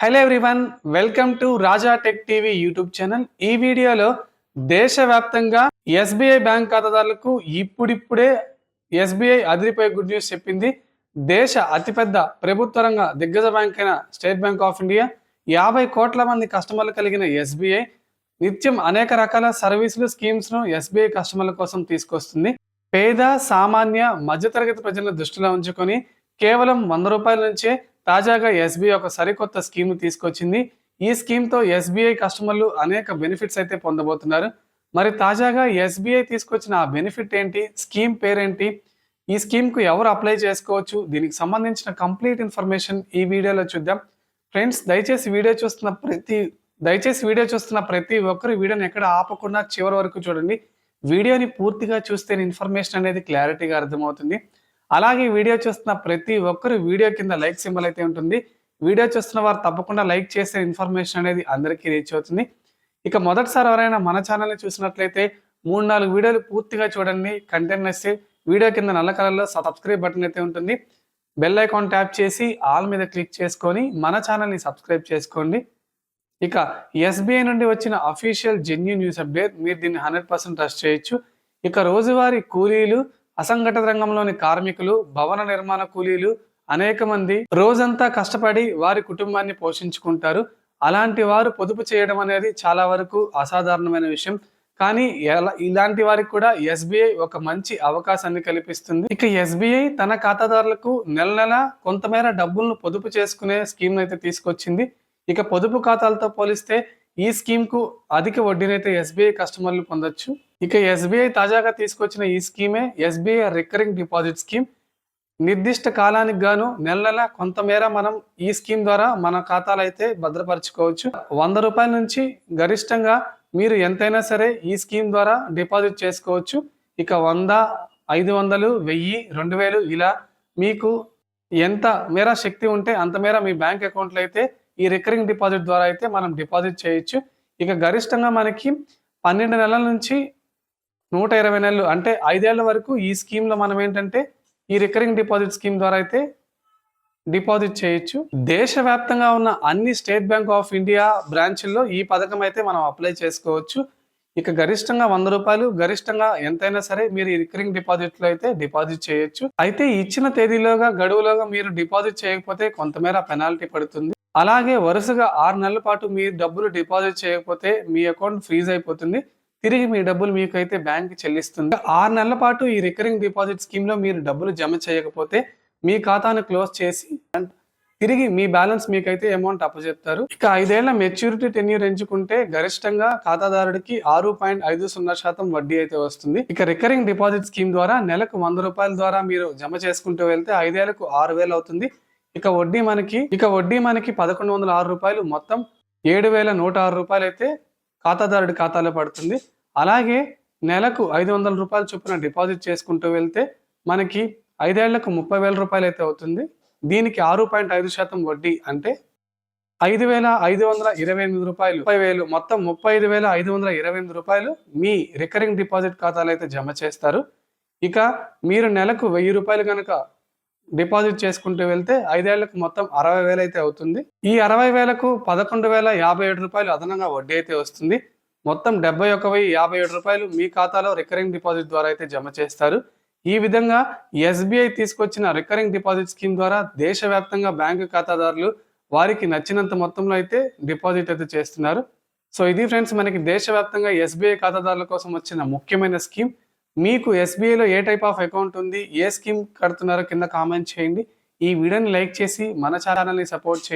Hello everyone welcome to Raja tech TV YouTube channel ఈ వీడియోలో దేశవ్యాప్తంగా ఎస్బీఐ బ్యాంక్ ఖాతాదారులకు ఇప్పుడిప్పుడే ఎస్బీఐ అదిరిపోయే గుడ్ న్యూస్ చెప్పింది. దేశ అతిపెద్ద ప్రభుత్వ రంగ దిగ్గజ బ్యాంక్ అయిన స్టేట్ బ్యాంక్ ఆఫ్ ఇండియా. యాభై కోట్ల మంది కస్టమర్లు కలిగిన ఎస్బీఐ నిత్యం అనేక రకాల సర్వీసులు స్కీమ్స్ను ఎస్బీఐ కస్టమర్ల కోసం తీసుకొస్తుంది. పేద సామాన్య మధ్యతరగతి ప్రజలను దృష్టిలో ఉంచుకొని కేవలం వంద రూపాయల నుంచే తాజాగా ఎస్బీఐ ఒక సరికొత్త స్కీమ్ తీసుకొచ్చింది. ఈ స్కీమ్తో ఎస్బీఐ కస్టమర్లు అనేక బెనిఫిట్స్ అయితే పొందబోతున్నారు. మరి తాజాగా ఎస్బీఐ తీసుకొచ్చిన ఆ బెనిఫిట్ ఏంటి? స్కీమ్ పేరేంటి? ఈ స్కీమ్కు ఎవరు అప్లై చేసుకోవచ్చు? దీనికి సంబంధించిన కంప్లీట్ ఇన్ఫర్మేషన్ ఈ వీడియోలో చూద్దాం. ఫ్రెండ్స్ దయచేసి వీడియో చూస్తున్న ప్రతి దయచేసి వీడియో చూస్తున్న ప్రతి ఒక్కరు వీడియోని ఎక్కడ ఆపకుండా చివరి వరకు చూడండి. వీడియోని పూర్తిగా చూస్తే ఇన్ఫర్మేషన్ అనేది క్లారిటీగా అర్థమవుతుంది. అలాగే వీడియో చూస్తున్న ప్రతి ఒక్కరు వీడియో కింద లైక్ సింబల్ అయితే ఉంటుంది. వీడియో చూస్తున్న వారు తప్పకుండా లైక్ చేసే ఇన్ఫర్మేషన్ అనేది అందరికీ రీచ్ అవుతుంది. ఇక మొదటిసారి ఎవరైనా మన ఛానల్ని చూసినట్లయితే మూడు నాలుగు వీడియోలు పూర్తిగా చూడండి. కంటెంట్ నచ్చితే వీడియో కింద నల్ల కలర్లో సబ్స్క్రైబ్ బటన్ అయితే ఉంటుంది. బెల్ ఐకాన్ ట్యాప్ చేసి ఆల్ మీద క్లిక్ చేసుకొని మన ఛానల్ని సబ్స్క్రైబ్ చేసుకోండి. ఇక ఎస్బీఐ నుండి వచ్చిన అఫీషియల్ జెన్యూ న్యూస్ అప్డేట్ మీరు దీన్ని హండ్రెడ్ పర్సెంట్ ట్రస్ట్ చేయొచ్చు. ఇక రోజువారీ కూలీలు అసంఘటిత రంగంలోని కార్మికులు భవన నిర్మాణ కూలీలు అనేక మంది రోజంతా కష్టపడి వారి కుటుంబాన్ని పోషించుకుంటారు. అలాంటి వారు పొదుపు చేయడం అనేది చాలా వరకు అసాధారణమైన విషయం. కానీ ఎలా ఇలాంటి వారికి కూడా ఎస్బీఐ ఒక మంచి అవకాశాన్ని కల్పిస్తుంది. ఇక ఎస్బీఐ తన ఖాతాదారులకు నెల నెల కొంతమేర డబ్బులను పొదుపు చేసుకునే స్కీమ్ను అయితే తీసుకొచ్చింది. ఇక పొదుపు ఖాతాలతో పోలిస్తే ఈ స్కీమ్కు అధిక వడ్డీనైతే ఎస్బీఐ కస్టమర్లు పొందొచ్చు. ఇక ఎస్బీఐ తాజాగా తీసుకొచ్చిన ఈ స్కీమే ఎస్బీఐ రికరింగ్ డిపాజిట్ స్కీమ్. నిర్దిష్ట కాలానికి గాను నెల నెల కొంతమేర మనం ఈ స్కీమ్ ద్వారా మన ఖాతాలు అయితే భద్రపరచుకోవచ్చు. వంద రూపాయల నుంచి గరిష్టంగా మీరు ఎంతైనా సరే ఈ స్కీమ్ ద్వారా డిపాజిట్ చేసుకోవచ్చు. ఇక వంద ఐదు వందలు వెయ్యి రెండు వేలు ఇలా మీకు ఎంత మేర శక్తి ఉంటే అంత మేర మీ బ్యాంక్ అకౌంట్లో అయితే ఈ రికరింగ్ డిపాజిట్ ద్వారా అయితే మనం డిపాజిట్ చేయొచ్చు. ఇక గరిష్టంగా మనకి పన్నెండు నెలల నుంచి నూట ఇరవై నెలలు అంటే ఐదేళ్ళ వరకు ఈ స్కీమ్లో మనం ఏంటంటే ఈ రికరింగ్ డిపాజిట్ స్కీమ్ ద్వారా అయితే డిపాజిట్ చేయొచ్చు. దేశవ్యాప్తంగా ఉన్న అన్ని స్టేట్ బ్యాంక్ ఆఫ్ ఇండియా బ్రాంచ్ల్లో ఈ పథకం అయితే మనం అప్లై చేసుకోవచ్చు. ఇక గరిష్టంగా వంద రూపాయలు గరిష్టంగా ఎంతైనా సరే మీరు ఈ రికరింగ్ డిపాజిట్లో అయితే డిపాజిట్ చేయొచ్చు. అయితే ఇచ్చిన తేదీలోగా గడువులోగా మీరు డిపాజిట్ చేయకపోతే కొంతమేర పెనాల్టీ పడుతుంది. అలాగే వరుసగా ఆరు నెలల పాటు మీరు డబ్బులు డిపాజిట్ చేయకపోతే మీ అకౌంట్ ఫ్రీజ్ అయిపోతుంది. తిరిగి మీ డబ్బులు మీకైతే బ్యాంక్ చెల్లిస్తుంది. ఆరు నెలల పాటు ఈ రికరింగ్ డిపాజిట్ స్కీమ్లో మీరు డబ్బులు జమ చేయకపోతే మీ ఖాతాను క్లోజ్ చేసి తిరిగి మీ బ్యాలెన్స్ మీకైతే అమౌంట్ అప్పచెప్తారు ఇక ఐదేళ్ళ మెచ్యూరిటీ టెన్యూర్ ఎంచుకుంటే గరిష్టంగా ఖాతాదారుడికి ఆరు పాయింట్ ఐదు సున్నా శాతం వడ్డీ అయితే వస్తుంది. ఇక రికరింగ్ డిపాజిట్ స్కీమ్ ద్వారా నెలకు వంద రూపాయల ద్వారా మీరు జమ చేసుకుంటూ వెళ్తే ఐదేళ్ళకు ఆరు వేలు అవుతుంది. ఇక వడ్డీ మనకి ఇక వడ్డీ మనకి పదకొండు వందల ఆరు రూపాయలు మొత్తం ఏడు వేల నూట ఆరు రూపాయలు అయితే ఖాతాదారుడి ఖాతాలో పడుతుంది. అలాగే నెలకు ఐదు వందల రూపాయలు చొప్పున డిపాజిట్ చేసుకుంటూ వెళ్తే మనకి ఐదేళ్ళకు ముప్పై వేల రూపాయలు అయితే అవుతుంది. దీనికి ఆరు పాయింట్ ఐదు శాతం వడ్డీ అంటే ఐదు వేల ఐదు వందల ఇరవై ఎనిమిది రూపాయలు. ముప్పై వేలు మొత్తం ముప్పై ఐదు వేల ఐదు వందల ఇరవై ఎనిమిది రూపాయలు మీ రికరింగ్ డిపాజిట్ ఖాతాలో అయితే జమ చేస్తారు. ఇక మీరు నెలకు వెయ్యి రూపాయలు కనుక డిపాజిట్ చేసుకుంటూ వెళ్తే ఐదేళ్ళకు మొత్తం అరవై వేలు అయితే అవుతుంది. ఈ అరవై వేలకు పదకొండు వేల యాభై ఏడు రూపాయలు అదనంగా వడ్డీ అయితే వస్తుంది. మొత్తం డెబ్బై ఒక వెయ్యి యాభై ఏడు రూపాయలు మీ ఖాతాలో రికరింగ్ డిపాజిట్ ద్వారా అయితే జమ చేస్తారు. ఈ విధంగా ఎస్బీఐ తీసుకొచ్చిన రికరింగ్ డిపాజిట్ స్కీమ్ ద్వారా దేశవ్యాప్తంగా బ్యాంకు ఖాతాదారులు వారికి నచ్చినంత మొత్తంలో అయితే డిపాజిట్ అయితే చేస్తున్నారు. సో ఇది ఫ్రెండ్స్ మనకి దేశవ్యాప్తంగా ఎస్బీఐ ఖాతాదారుల కోసం వచ్చిన ముఖ్యమైన స్కీమ్. మీకు ఎస్బీఐలో ఏ టైప్ ఆఫ్ అకౌంట్ ఉంది ఏ స్కీమ్ కడుతున్నారో కింద కామెంట్ చేయండి. ఈ వీడియోని లైక్ చేసి మన ఛానల్ని సపోర్ట్ చేయండి.